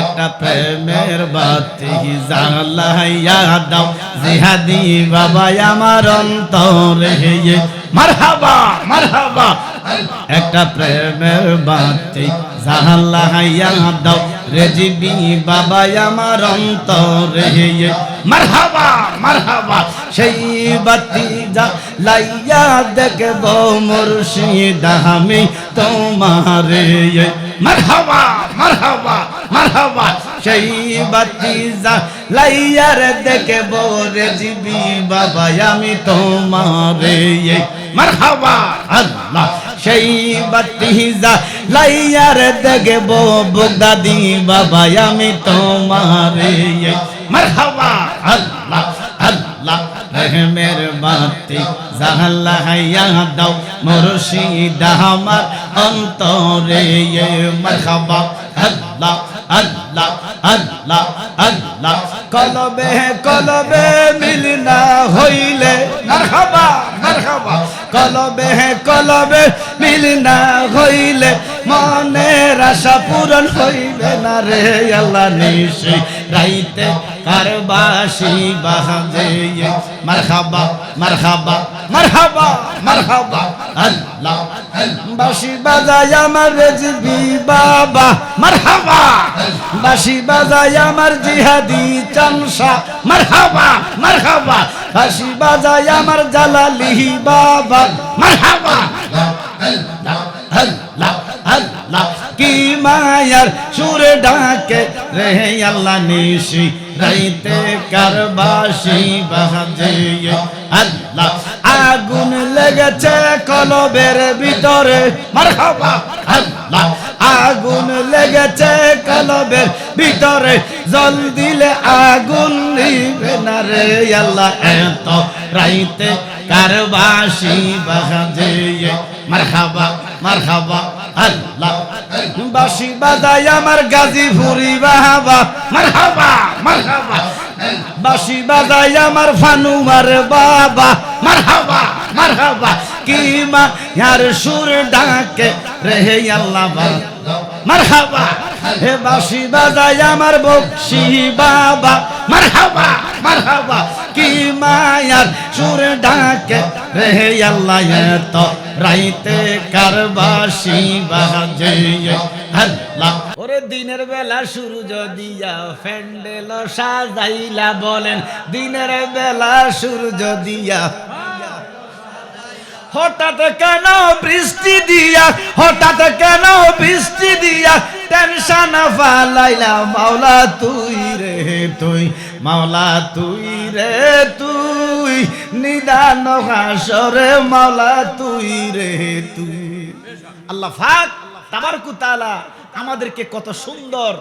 একটা প্রেমের বাতি জ্বালাইয়া দাও। জিহাদি বাবা আমার অন্তরে মারহাবা মারহাবা। একটা প্রেমের বাতি জ্বালাইয়া দাও। রেজিবি বাবা আমার অন্তরে মারহাবা মারহাবা। সেই বাতি জ্বালাইয়া দেখব মুর্শিদ আমি তোমারে। মারহাবা মারহাবা। মারহাবা, সেই বাতি জ্বালাইয়ার দেখব রেজিবি বাবা আমি তোমারে মারহাবা, আল্লাহ। সেই বাতি জ্বালাইয়ার দেখব বগদাদি বাবা আমি তোমারে মারহাবা, আল্লাহ আল্লাহ। রহমের বাতি জাহাল্লাহাইয়া দাও মুর্শিদ আমার অন্তরে মারহাবা, আল্লাহ। আল্লাহ আল্লাহ আল্লাহ। কলবে কলবে মিলনা হইলে মারহাবা মারহাবা। কলবে কলবে মিলনা হইলে মনের আশা পূরণ হইবে না রে আল্লাহ নিশি রাইতে কারবাসি বাহাজে মারহাবা মারহাবা মারহাবা মারহাবা। আল্লাহ বাসি বাজায় আমার রেজবি বাবা। মারহাবা। বাসি বাজায় আমার জিহাদি চামসা। মারহাবা মারহাবা। বাসি বাজায় আমার জালালি বাবা। মারহাবা। আল্লাহ আল্লাহ। কি মায়ার সুরে ডাকে রে আল্লাহ নিশি, রাইতে কারবাসি বাজে আল্লাহ আগুন লেগেছে কলবের ভিতরে। মারহাবা, আল্লাহ আগুন লেগেছে কলবের ভিতরে। জল দিলে আগুন নিবে না রে আল্লাহ, এত রাইতে কারবাসি বাজে মারহাবা মারহাবা আল্লাহ। বাসি বাজায় আমার গাজীপুরি বাহাবা। মারহাবা মারহাবা। বাসি বাজায় আমার ফানুমার বাবা। মারহাবা মারহাবা। কি মা ইয়ার সুর ডাকে রে আল্লাহ মারহাবা, হে বাসি বাজায় আমার বকশি বাবা। মারহাবা মারহাবা। কি মায়ার সুর ডাকে রে আল্লাহ তো রাইতে কারবাসি বাজে আল্লাহ ওরে দিনের বেলা সূর্য দিয়া ফ্যান্ডেল সাজাইলা বলেন, দিনের বেলা সূর্য দিয়া। হঠাৎ কেন বৃষ্টি দিয়া, হঠাৎ কেন বৃষ্টি দিয়া, টেনশন ফালাইলা মাওলা তুই রে তুই। মাওলা তুই রে, তুই নিদান হাসরে, মাওলা তুই রে, তুই। আল্লাহ ফাক তাবারকু তাআলা আমাদেরকে কত সুন্দর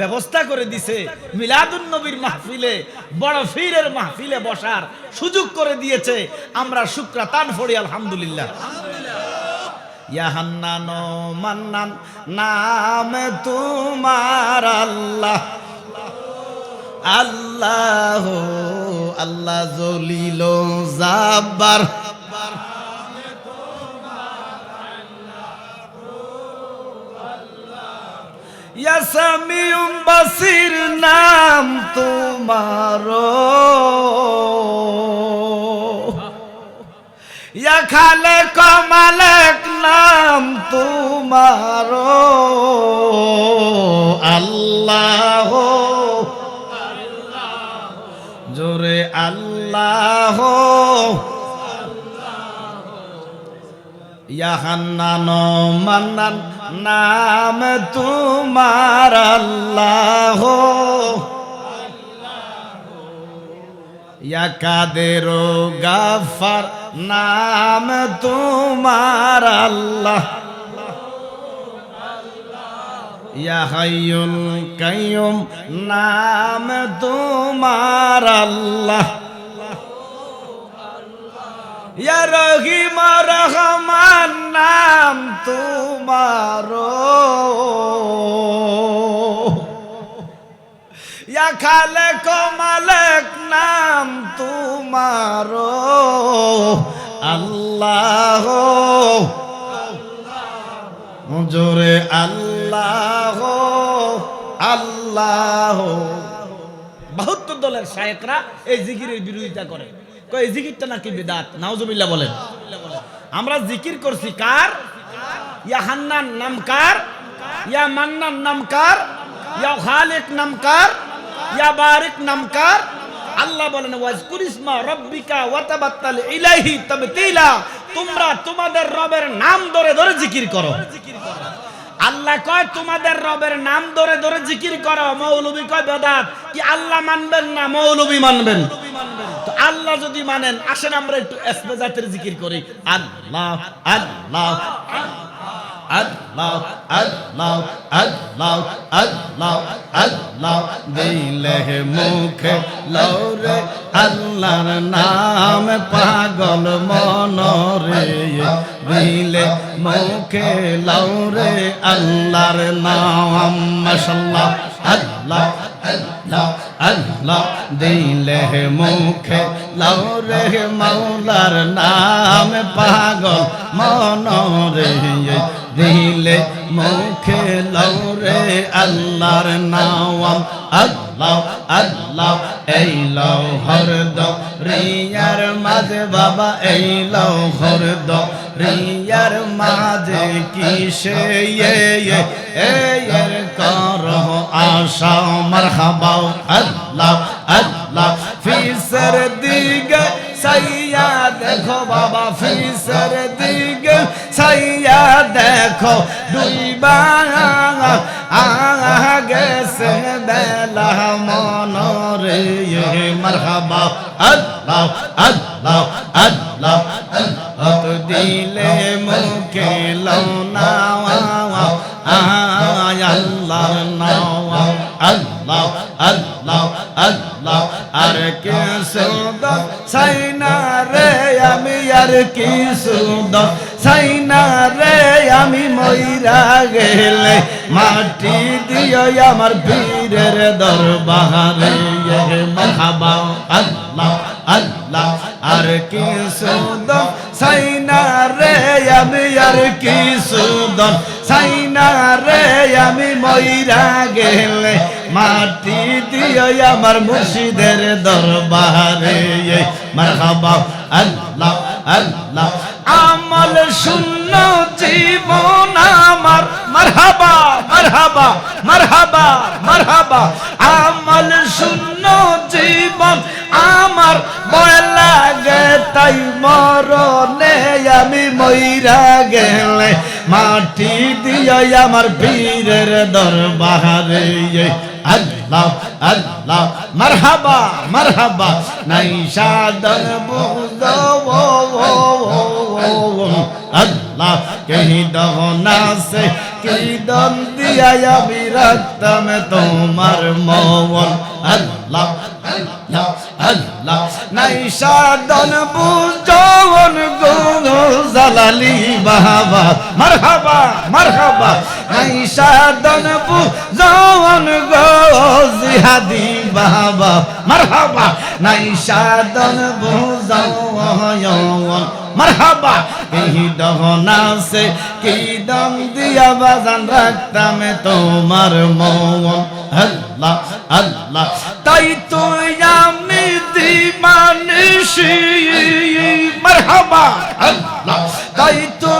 ব্যবস্থা করে দিছে। মিলাদুন নবীর মাহফিলে, বড় ফিরের মাহফিলে বসার সুযোগ করে দিয়েছে। আমরা শুক্রাতান ফড়ি আলহামদুলিল্লাহ। ইয়া হান্নান মান্নান, নামে তোমার আল্লাহ। আল্লাহ আল্লাহ জলিল জাব্বার। ইয়াসামিউম বাসির নাম তোমার ইয়া খালে কমালেক নাম তোমার আল্লাহ জোরে আল্লাহ। ইয়াহান্নান মান্নান নাম তোমার আল্লাহ। কাদের গাফার নাম তোমার আল্লাহ। ইয়া কাইয়ুম, নাম তোমার আল্লাহ। ইয়া রহিম রহমান, নাম তোমার ইয়া খালেক মালেক, নাম তোমার আল্লাহ। জোরে আল্লাহ। আল্লাহ আল্লাহ। বাহাত্তর দলের এই জিকিরের বিরোধিতা করে। এই জিকিরটা নাকি বেদাত? বলেন। আমরা জিকির করছি কার? ইয়া হান্নান নাম কার? ইয়া মান্নান নাম কার? ইয়া খালিক নাম কার? ইয়া বারিক নাম কার? আল্লাহ বলেন, ওয়াজকুর ইসমা রব্বিকা ওয়াতাবাত্তাল ইলাইহি তাবতিলা। তোমরা তোমাদের রবের নাম ধরে ধরে জিকির করো। আল্লাহ কয়, তোমাদের রবের নাম ধরে ধরে জিকির করো, মৌলবী কয়, বেদাত। কি আল্লাহ মানবেন না, মৌলবী মানবেন? আল্লাহ যদি মানেন, আসেন আমরা একটু জাতের জিকির করি। আল্লাহ আল্লাহ। আল্লাহ আল্লাহ আল্লাহ আল্লাহ আল্লাহ দিলে মুখে লৌরে আল্লাহর নাম পাগল মনরে দিলে মুখে লৌরে আল্লাহর নাম মাশাল্লাহ আল্লাহ আল্লাহ আল্লাহ দিলে মুখে লৌরে মৌলার নাম পাগল মনরে দিলে মুখে লৌরে আল্লাহর নাম আল্লাহ আল্লাহ, এই লও হরদ রিয়ার মাঝে বাবা, এই লও হরদ রিয়ার মাঝে কিসে এ এর কর আশা? মারহাবা। আল্লাহ আল্লাহ, ফিসর দিগে সাইয়া দেখো বাবা, ফিসর দিগে সাইয়া দেখো দুইবা গেছে বেলা মনরে মারহাবা আল্লাহ আল্লাহ আল্লাহ হাত দিলে মুখে লওনা আয় আল্লাহ নাওয়া আল্লাহ আল্লাহ আল্লাহ আর কে সুন্দর সাইনা রে আমি আর কি সুন্দর সাইনা রে আমি মইরা গেলে মাটি দিও আমার বীরের দরবারে। মাহাবা আল্লাহ আল্লাহ, আর কি সুন্দর। সাইনা রে আমি আর কি সুন্দর। সাইনা রে আমি মইরা গেলে মাটি দিও আমার মুর্শিদের দরবারে। মারহাবা আল্লাহ আল্লাহ আমল শূন্য জীবন আমার। মারহাবা মারহাবা মারহাবা মারহাবা। আমল শূন্য জীবন আমার। ভয় লাগে তাই মরণে আমি মইরা গেলে। মাটি দিয়ে আমার বীরের দরবারে। আল্লাহ আল্লাহ, মারহাবা মারহাবা। নাই সাদন আল্লাহ কহি দহনা সে কি দন দিয়া আমি রাখতাম তোমার মন আল্লাহ আল্লাহ আল্লাহ নাই সাদন বুঝন গো জালালি বাবা মারহাবা মারহাবা নাই সাদন বুঝন গো জিহাদি বাবা মারহাবা নাই সাদন বুঝন মারহাবা। এই দহনা সে কি দম দিয়া বাজান রাখতাম তোমার মন। আল্লাহ আল্লাহ। তাই তো আমি দিমানিসি মারহাবা। আল্লাহ। তাই তো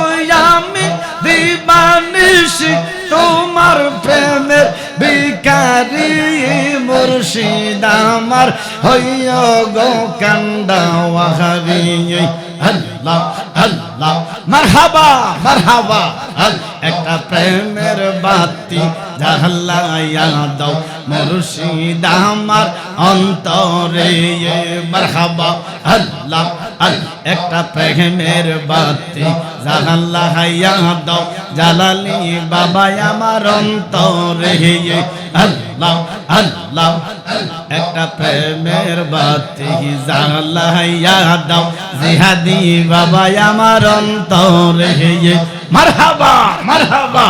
আমি দিমানিসি তোমার প্রেমের বিকারি মুর্শিদ আমার। হইয় গো কান্দা ওয়াহাবি আল্লাহ। আল্লাহ মারহাবা মারহাবা একটা প্রেমের বাতি জ্বালাইয়া দাও মুর্শিদ আমার অন্তরে। মারহাবা আল্লাহ একটা প্রেমের বাতি জ্বালাইয়া দাও জালালি বাবা আমার অন্তরে। আল্লাহ আল্লাহ একটা প্রেমের বাতি জ্বালাইয়া দাও। জিহাদি বাবা আমার অন্তরে মারহাবা মারহাবা।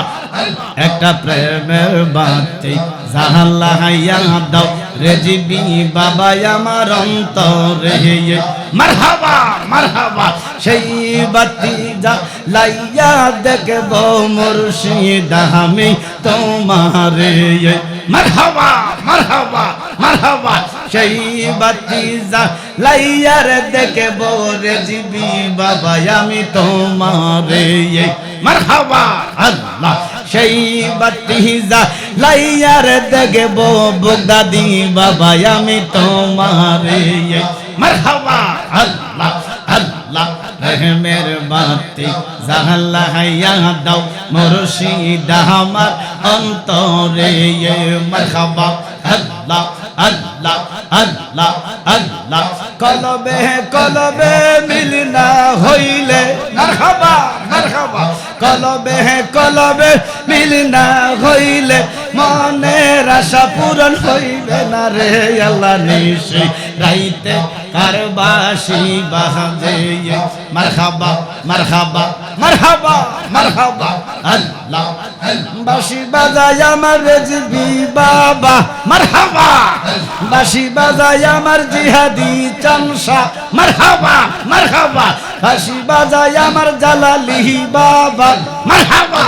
একটা প্রেমের বাতি জাহাল্লাহাইয়া দাও। রেজিবি বাবা আমার অন্তরে মারহাবা মারহাবা। সেই বাতি যা লাইয়া দেখব মুর্শিদ আমি তোমারে। মারহাবা মারহাবা মারহাবা। সেই বাতি লাইয়ার দেখে বরে জিবি বাবা, আমি তোমারে মারহাবা। আল্লাহ, সেই বাতি লাইয়ার দেখে বগদাদি বাবা, আমি তোমারে মারহাবা। আল্লাহ আল্লাহ রহমের বাতি জাহাল্লাহাইয়া দাও, মুর্শিদ আমার অন্তরে মারহাবা। আল্লাহ আল্লাহ আল্লাহ আল্লাহ, কলবে কলবে মিলনা হইলে মারহাবা মারহাবা। কলবে কলবে মিলনা হইলে মনের আশা পূরণ হইবে না রে আল্লাহ নিশি। রাইতে কারবাসি বাহাজে মারহাবা মারহাবা মারহাবা মারহাবা। আল্লাহ বাসি বাজায় আমার রেজবি বাবা। মারহাবা বাসি বাজায় আমার জিহাদি চামসা। মারহাবা মারহাবা। বাসি বাজায় আমার জালালি বাবা। মারহাবা।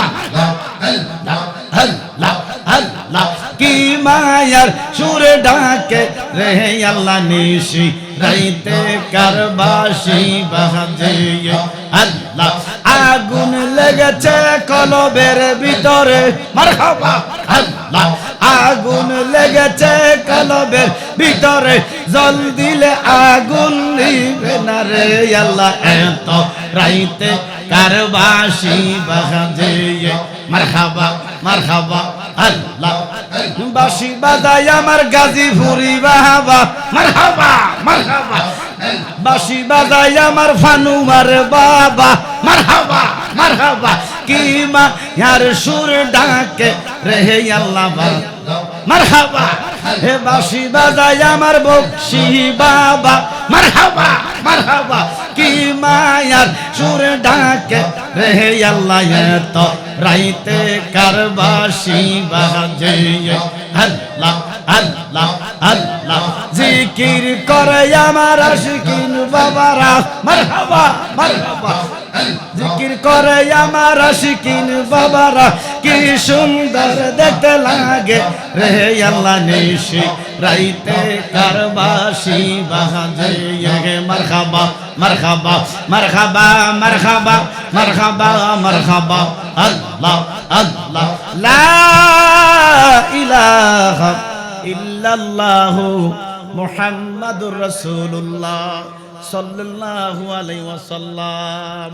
আল্লাহ আল্লাহ। কি মায়ার সুরে ডাকে রে আল্লাহ নিশি, রাইতে কারবাসি বাজে আল্লাহ আগুন লেগেছে কলবের ভিতরে, মারহাবা। আল্লাহ আগুন লেগেছে কলবের ভিতরে, জল দিলে আগুন নিবে না রে আল্লাহ, এত রাইতে কারবাসি বাজে মারহাবা মারহাবা। বাসি বাজাই আমার গাজীপুরি বাহাবা। মারহাবা মারহাবা। বাসি বাজাই আমার ফানুমার বাবা। মারহাবা মারহাবা। কি মা ইয়ার সুর ডাকে রে আল্লাহ বা মারহাবা, হে বাসি বাজাই আমার বকশি বাবা। মারহাবা মারহাবা। কি মায়ার সুর ডাকে? রে আল্লাহ এত রাইতে কারবাসী বাজে আল্লাহ আল্লাহ আল্লাহ। জিকির করে আমার আশিকিন বাবারা। মারহাবা মারহাবা। জিকির করে আমার আশিকিন বাবারা। কি সুন্দর দেখতে লাগে রে আল্লাহ নিশি। রাইতে কারবাসি বাজে মারহাবা মারহাবা মারহাবা মারহাবা মারহাবা মারহাবা। আল্লাহ আল্লাহ। লা ইলাহা ইল্লাল্লাহ মুহাম্মাদুর রাসূলুল্লাহ সাল্লাল্লাহু আলাইহি ওয়াসাল্লাম।